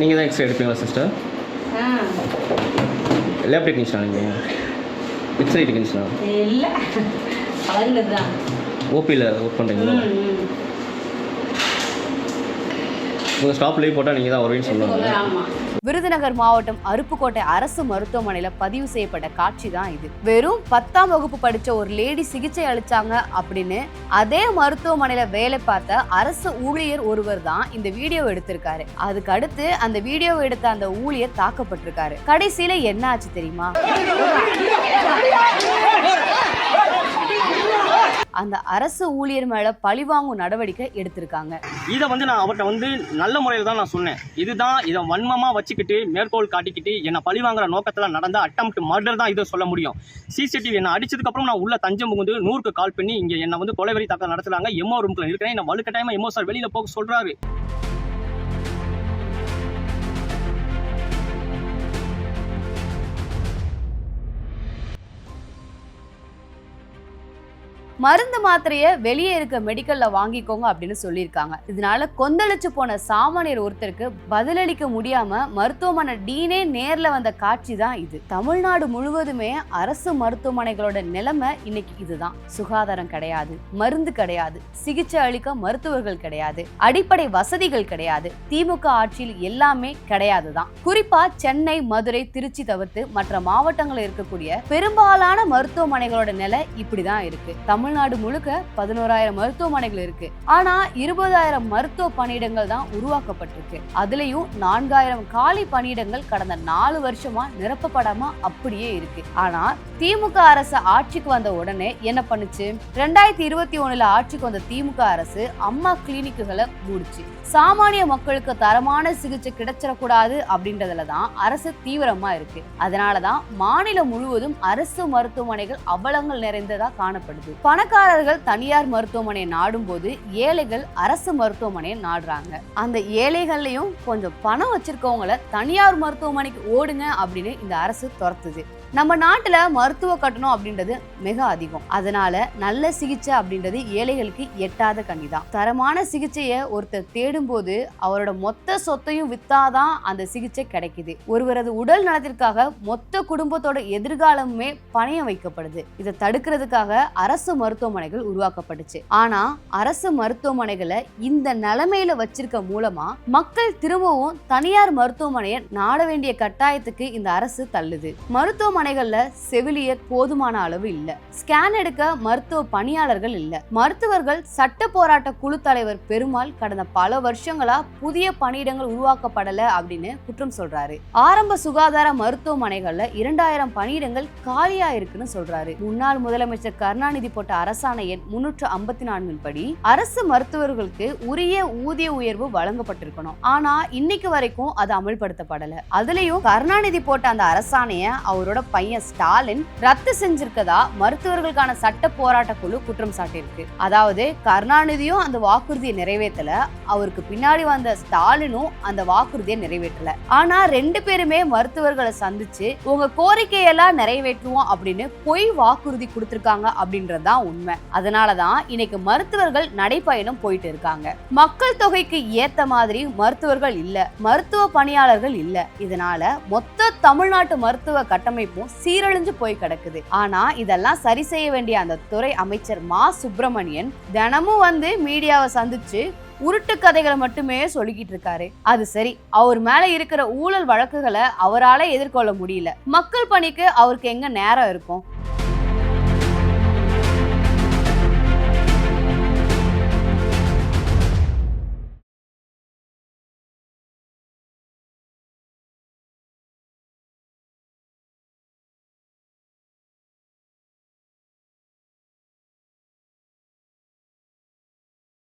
நீங்கள் தான் எக்ஸ்ரே எடுப்பீங்களா சிஸ்டர் லேப் டெக்னீஷியனா நீங்கள் எக்ஸ்ரே டெக்னீஷியனா இல்லை. ஓபியில் ஒர்க் பண்ணுறீங்களா. உங்கள் ஸ்டாப் லீவ் போட்டால் நீங்கள் தான் வருவீங்கன்னு சொல்லுவாங்க. விருதுநகர் மாவட்டம் அருப்புக்கோட்டை அரசு மருத்துவமனையில பதிவு செய்யப்பட்ட காட்சி தான் இது. வெறும் பத்தாம் வகுப்பு படிச்ச ஒரு லேடி சிகிச்சை அளிச்சாங்க அப்படின்னு அதே மருத்துவமனையில வேலை பார்த்த அரசு ஊழியர் ஒருவர் தான் இந்த வீடியோ எடுத்திருக்காரு. அதுக்கு அடுத்து அந்த வீடியோ எடுத்த அந்த ஊழியர் தாக்கப்பட்டிருக்காரு. கடைசியில என்ன ஆச்சு தெரியுமா? அந்த அரசு ஊழியர் மேல பழிவாங்கும் நடவடிக்கை எடுத்திருக்காங்க. இதை வந்து நான் அவர்கிட்ட வந்து நல்ல முறையில் தான் நான் சொன்னேன். இதுதான் இதை வன்மமாக வச்சுக்கிட்டு மேற்கோள் காட்டிக்கிட்டு என்னை பழிவாங்குற நோக்கத்தில் நடந்த அட்டம் மர்டர் தான் இதை சொல்ல முடியும். சிசிடிவி என்னை அடிச்சதுக்கப்புறம் நான் உள்ள தஞ்சம் புகுந்து நூறுக்கு கால் பண்ணி இங்கே என்னை வந்து கொலைவெறி தாக்கம் நடத்துறாங்க. எம்ஓ ரூம்ல இருக்கிறேன். என்ன வலுக்கட்டாயமா எம்ஓ சார் வெளியில் போக சொல்றாரு. மருந்து மாத்திரையை வெளியே இருக்க மெடிக்கல்ல வாங்கிக்கோங்க அப்படின்னு சொல்லியிருக்காங்க. இதனால கொந்தளிச்சு போன சாமானியர் ஒருத்தருக்கு பதிலளிக்க முடியாம மருத்துவமனை டீனே நேர்ல வந்த காட்சி தான் இது. தமிழ்நாடு முழுவதுமே அரசு மருத்துவமனைகளோட நிலைமை இன்னைக்கு இதுதான். சுகாதாரம் கிடையாது மருந்து கிடையாது சிகிச்சை அளிக்க மருத்துவர்கள் கிடையாது அடிப்படை வசதிகள் கிடையாது திமுக ஆட்சியில் எல்லாமே கிடையாது தான் குறிப்பா சென்னை மதுரை திருச்சி தவிர்த்து மற்ற மாவட்டங்களில் இருக்கக்கூடிய பெரும்பாலான மருத்துவமனைகளோட நிலை இப்படிதான் இருக்கு. தமிழ்நாடு முழுக்க பதினோராயிரம் மருத்துவமனைகள் இருக்கு. ஆனா இருபதாயிரம் மருத்துவ பணியிடங்கள் தான் உருவாக்கப்பட்டிருக்கு. அதுலயும் நான்காயிரம் காலி பணியிடங்கள் கடந்த நாலு வருஷமா நிரப்பப்படாம அப்படியே இருக்கு. ஆனா திமுக அரசு ஆட்சிக்கு வந்த உடனே என்ன பண்ணுச்சு? ரெண்டாயிரத்தி இருபத்தி ஒண்ணுல ஆட்சிக்கு வந்த திமுக அரசு அம்மா கிளினிக்குகளை மூடிச்சு. சாமானிய மக்களுக்கு தரமான சிகிச்சை கிடைச்சிடக்கூடாது அப்படின்றதுல தான் அரசு தீவிரமா இருக்கு. அதனாலதான் மாநிலம் முழுவதும் அரசு மருத்துவமனைகள் அவலங்கள் நிறைந்ததா காணப்படுது. பணக்காரர்கள் தனியார் மருத்துவமனையை நாடும் போது ஏழைகள் அரசு மருத்துவமனையை நாடுறாங்க. அந்த ஏழைகள்லையும் கொஞ்சம் பணம் வச்சிருக்கவங்கள தனியார் மருத்துவமனைக்கு ஓடுங்க அப்படின்னு இந்த அரசு துரத்துது. நம்ம நாட்டில் மருத்துவ கட்டணம் அப்படின்றது மிக அதிகம். அதனால நல்ல சிகிச்சை அப்படின்றது ஏழைகளுக்கு எட்டாத கனிதான். தரமான சிகிச்சையை ஒருத்தர் தேடும்போது அவரோட மொத்த சொத்தையும் வித்தாதான் அந்த சிகிச்சை கிடைக்குது. ஒருவரது உடல் நலத்திற்காக மொத்த குடும்பத்தோட எதிர்காலமுமே பணயம் வைக்கப்படுது. இதை தடுக்கிறதுக்காக அரசு மருத்துவமனைகள் உருவாக்கப்பட்டுச்சு. ஆனா அரசு மருத்துவமனைகளை இந்த நிலைமையில வச்சிருக்க மூலமா மக்கள் திரும்பவும் தனியார் மருத்துவமனையை நாட வேண்டிய கட்டாயத்துக்கு இந்த அரசு தள்ளுது. மருத்துவமனைகள்ல செவிலியர் போதுமான அளவு இல்ல. ஸ்கேன் எடுக்க மருத்துவ பணியாளர்கள் இல்ல. மருத்துவர்கள் சட்ட போராட்ட குழு தலைவர் பெருமாள் கடந்த பல வருஷங்களா புதிய பணியிடங்கள் உருவாக்கப்படல அப்படின்னு குற்றம் சொல்றாரு. ஆரம்ப சுகாதார மருத்துவமனைகள்ல இரண்டாயிரம் பணியிடங்கள் காலியா இருக்குன்னு சொல்றாரு. முன்னாள் முதலமைச்சர் கருணாநிதி போட்ட அரசாணை எண் முன்னூற்று ஐம்பத்தி நான்கின் படி அரசு மருத்துவர்களுக்கு உரிய ஊதிய உயர்வு வழங்கப்பட்டிருக்கணும். ஆனா இன்னைக்கு வரைக்கும் அது அமல்படுத்தப்படல. அதுலயும் கருணாநிதி போட்ட அந்த அரசாணைய அவரோட பையன் ஸ்டாலின் ரத்து செஞ்சிருக்கதா மருத்துவர்களுக்கான சட்ட போராட்ட குழு குற்றம் சாட்டியிருக்கு. அதாவது கருணாநிதியும் அந்த வாக்குறுதியை நிறைவேற்றல அவருக்கு பின்னாடி வந்த ஸ்டாலினும் அந்த வாக்குறுதியை நிறைவேற்றல. ஆனா ரெண்டு பேருமே மருத்துவர்களை சந்திச்சு உங்க கோரிக்கையெல்லாம் நிறைவேற்றுவோம் அப்படின்னு பொய் வாக்குறுதி கொடுத்திருக்காங்க அப்படின்றதுதான் உண்மை. அதனாலதான் இன்னைக்கு மருத்துவர்கள் நடைப்பயணம் போயிட்டு இருக்காங்க. மக்கள் தொகைக்கு ஏத்த மாதிரி மருத்துவர்கள் இல்ல மருத்துவ பணியாளர்கள் இல்ல. இதனால மொத்த தமிழ்நாட்டு மருத்துவ கட்டமைப்பும் சீரழிஞ்சு போய் கிடக்குது. ஆனா இதெல்லாம் சரி செய்ய வேண்டிய அந்த துறை அமைச்சர் மா. சுப்பிரமணியன் தினமும் வந்து மீடியாவை சந்திச்சு உருட்டு கதைகளை மட்டுமே சொல்லிக்கிட்டு இருக்காரு. அது சரி அவர் மேல இருக்கிற ஊழல் வழக்குகளை அவரால எதிர்கொள்ள முடியல. மக்கள் பணிக்கு அவருக்கு எங்க நேரம் இருக்கும்?